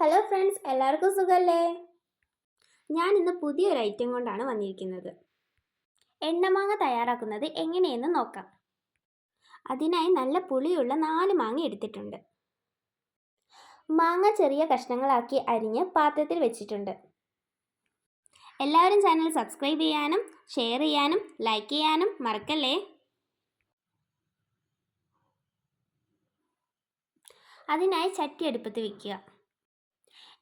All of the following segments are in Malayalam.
ഹലോ ഫ്രണ്ട്സ് എല്ലാവർക്കും സുഖമല്ലേ ഞാൻ ഇന്ന് പുതിയൊരു ഐറ്റം കൊണ്ടാണ് വന്നിരിക്കുന്നത്. എണ്ണമാങ്ങ തയ്യാറാക്കുന്നത് എങ്ങനെയെന്ന് നോക്കാം. അതിനായി നല്ല പുളിയുള്ള നാല് മാങ്ങ എടുത്തിട്ടുണ്ട്. മാങ്ങ ചെറിയ കഷ്ണങ്ങളാക്കി അരിഞ്ഞ് പാത്രത്തിൽ വെച്ചിട്ടുണ്ട്. എല്ലാവരും ചാനൽ സബ്സ്ക്രൈബ് ചെയ്യാനും ഷെയർ ചെയ്യാനും ലൈക്ക് ചെയ്യാനും മറക്കല്ലേ? അതിനായി ചട്ടി അടുപ്പത്ത് വെക്കുക.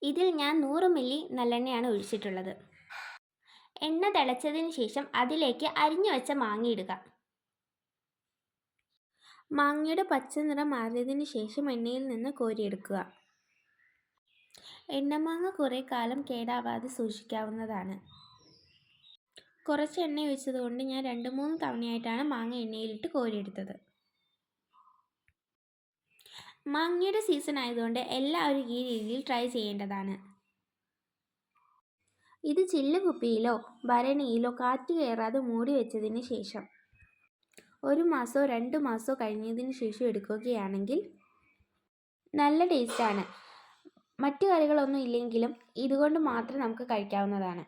ഇതിൽ ഞാൻ നൂറ് മില്ലി നല്ലെണ്ണയാണ് ഒഴിച്ചിട്ടുള്ളത്. എണ്ണ തിളച്ചതിന് ശേഷം അതിലേക്ക് അരിഞ്ഞു വെച്ച മാങ്ങ മാങ്ങയുടെ പച്ച നിറം മാറിയതിന് ശേഷം എണ്ണയിൽ നിന്ന് കോരിയെടുക്കുക എണ്ണമാങ്ങ കുറേ കാലം കേടാവാതെ സൂക്ഷിക്കാവുന്നതാണ്. കുറച്ച് എണ്ണ ഒഴിച്ചതുകൊണ്ട് ഞാൻ രണ്ട് മൂന്ന് തവണയായിട്ടാണ് മാങ്ങ എണ്ണയിലിട്ട് കോരിയെടുത്തത്. മാങ്ങയുടെ സീസൺ ആയതുകൊണ്ട് എല്ലാവരും ഈ രീതിയിൽ ട്രൈ ചെയ്യേണ്ടതാണ്. ഇത് ചില്ല് കുപ്പിയിലോ ഭരണിയിലോ കാറ്റ് കയറാതെ മൂടി വെച്ചതിന് ശേഷം. ഒരു മാസമോ രണ്ട് മാസമോ കഴിഞ്ഞതിന് ശേഷം എടുക്കുകയാണെങ്കിൽ നല്ല ടേസ്റ്റാണ് മറ്റു കറികളൊന്നും ഇല്ലെങ്കിലും ഇതുകൊണ്ട് മാത്രം നമുക്ക് കഴിക്കാവുന്നതാണ്.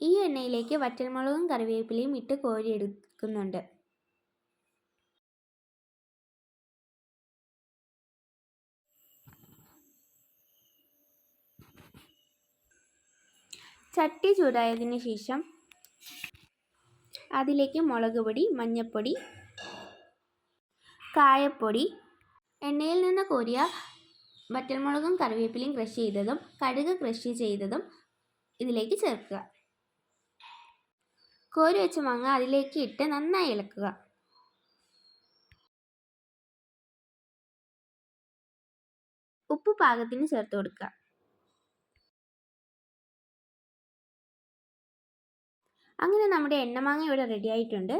ഈ എണ്ണയിലേക്ക് വറ്റൽമുളകും കറിവേപ്പിലയും ഇട്ട് കോരിയെടുക്കുന്നുണ്ട് ചട്ടി ചൂടായതിന് ശേഷം അതിലേക്ക് മുളക് പൊടി മഞ്ഞൾപ്പൊടി കായപ്പൊടി എണ്ണയിൽ നിന്ന് കോരിയ വറ്റൽമുളകും കറിവേപ്പിലയും ക്രഷ് ചെയ്തതും കടുക് ക്രഷ് ചെയ്തതും ഇതിലേക്ക് ചേർക്കുക. കോരി വെച്ച മാങ്ങ അതിലേക്ക് ഇട്ട് നന്നായി ഇളക്കുക. ഉപ്പ് പാകത്തിന് ചേർത്ത് കൊടുക്കുക. അങ്ങനെ നമ്മുടെ എണ്ണമാങ്ങ ഇവിടെ റെഡി ആയിട്ടുണ്ട്.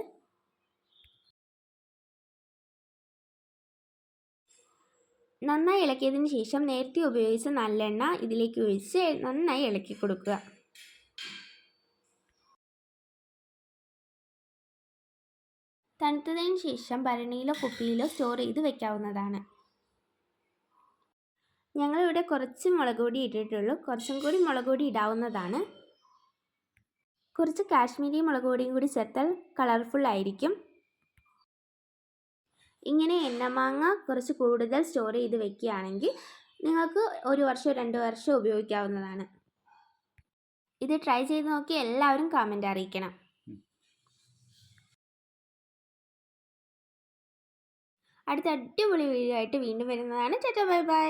നന്നായി ഇളക്കിയതിന് ശേഷം നേരത്തെ ഉപയോഗിച്ച നല്ലെണ്ണ ഇതിലേക്ക് ഒഴിച്ച് നന്നായി ഇളക്കി കൊടുക്കുക. തണുത്തതിന് ശേഷം ഭരണിയിലോ കുപ്പിയിലോ സ്റ്റോർ ചെയ്ത് വെക്കാവുന്നതാണ്. ഞങ്ങളിവിടെ കുറച്ച് മുളക് പൊടി ഇട്ടിട്ടുള്ളൂ. കുറച്ചും കൂടി മുളക് പൊടി ഇടാവുന്നതാണ്. കുറച്ച് കാശ്മീരി മുളക് പൊടിയും കൂടി ചേർത്താൽ കളർഫുൾ ആയിരിക്കും. ഇങ്ങനെ എണ്ണമാങ്ങ കുറച്ച് കൂടുതൽ സ്റ്റോർ ചെയ്ത് വെക്കുകയാണെങ്കിൽ നിങ്ങൾക്ക് ഒരു വർഷം രണ്ട് വർഷം ഉപയോഗിക്കാവുന്നതാണ്. ഇത് ട്രൈ ചെയ്ത് നോക്കി എല്ലാവരും കമന്റ് അറിയിക്കണം. അടുത്ത അടിപൊളി വീഡിയോ ആയിട്ട് വീണ്ടും വരുന്നതാണ്. ചേട്ടാ ബൈ ബൈ.